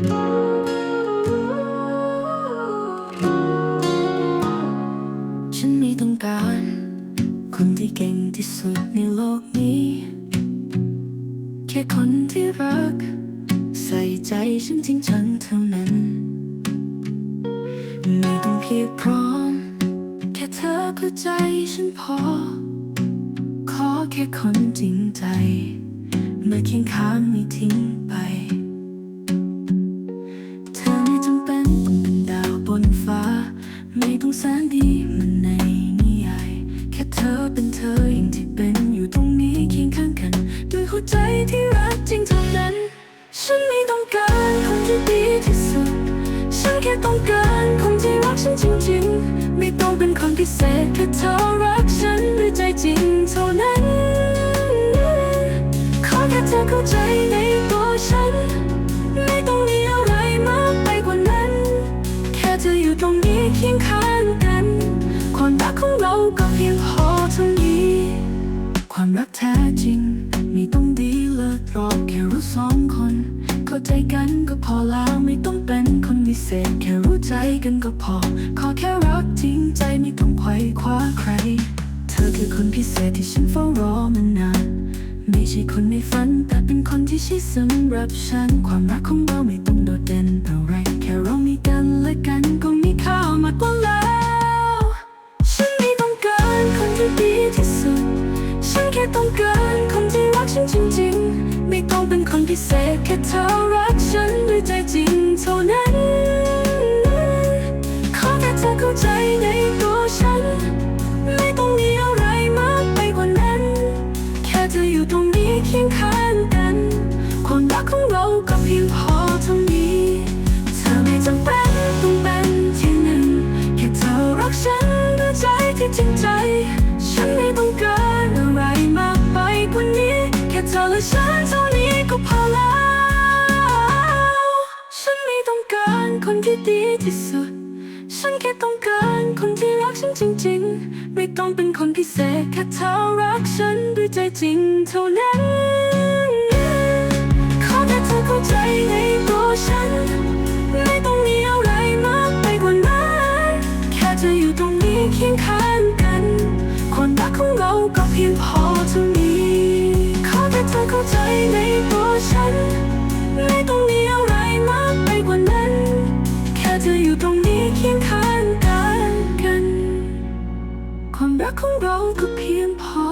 ฉันไม่ต้องการ คนที่เก่งที่สุดในโลกนี้ แค่คนที่รัก ใส่ใจฉันจริงจังเท่านั้น ไม่ต้องเพียบพร้อม แค่เธอเข้าใจฉันพอ ขอแค่คนจริงใจเมื่อเคียงข้างไม่ทิ้งไป มือนในนิยายแค่เธอเป็นเธออย่างที่เป็นอยู่ตรงนี้เคียงข้างกัน ด้วยหัวใจที่รักจริงเท่านั้น ฉันไม่ต้องการคนที่ดีที่สุด ฉันแค่ต้องการคนที่รักฉันจริงๆ ไม่ต้องเป็นคนพิเศษแค่เธอรักฉันด้วยใจจริง แท้จริง ไม่ต้องดีเลิศรอกแค่รู้สองคน เข้าใจกันก็พอแล้วไม่ต้องเป็นคนพิเศษ แค่รู้ใจกันก็พอ ขอแค่รักจริงใจไม่ต้องไขว่คว้าใคร เธอคือคนพิเศษที่ฉันเฝ้ารอมานานไม่ใช่คนในฝัน แต่เป็นคนที่ใช่สำหรับฉัน ความรักของเราไม่ต้องโดดเด่นอะไรแค่เรามีกันและกันก็มีค่ามากกว่า ฉันแค่ต้องการคนที่รักฉันจริงๆ ไม่ต้องเป็นคนพิเศษแค่เธอรักฉันด้วยใจจริง ที่ดีที่สุด ฉันแค่ต้องการคนที่รักฉันจริง ๆ ไม่ต้องเป็นคนพิเศษแค่เธอรักฉันด้วยใจจริงเท่านั้น ขอแค่เธอเข้าใจในตัวฉัน ไม่ต้องมีอะไรมากไปกว่านั้น แค่เธออยู่ตรงนี้เคียงข้างกัน ความรักของเราก็เพียงพอเท่านี้ ขอแค่เธอเข้าใจในตัวฉัน ไม่ต้อง รักของเราก็เพียงพอ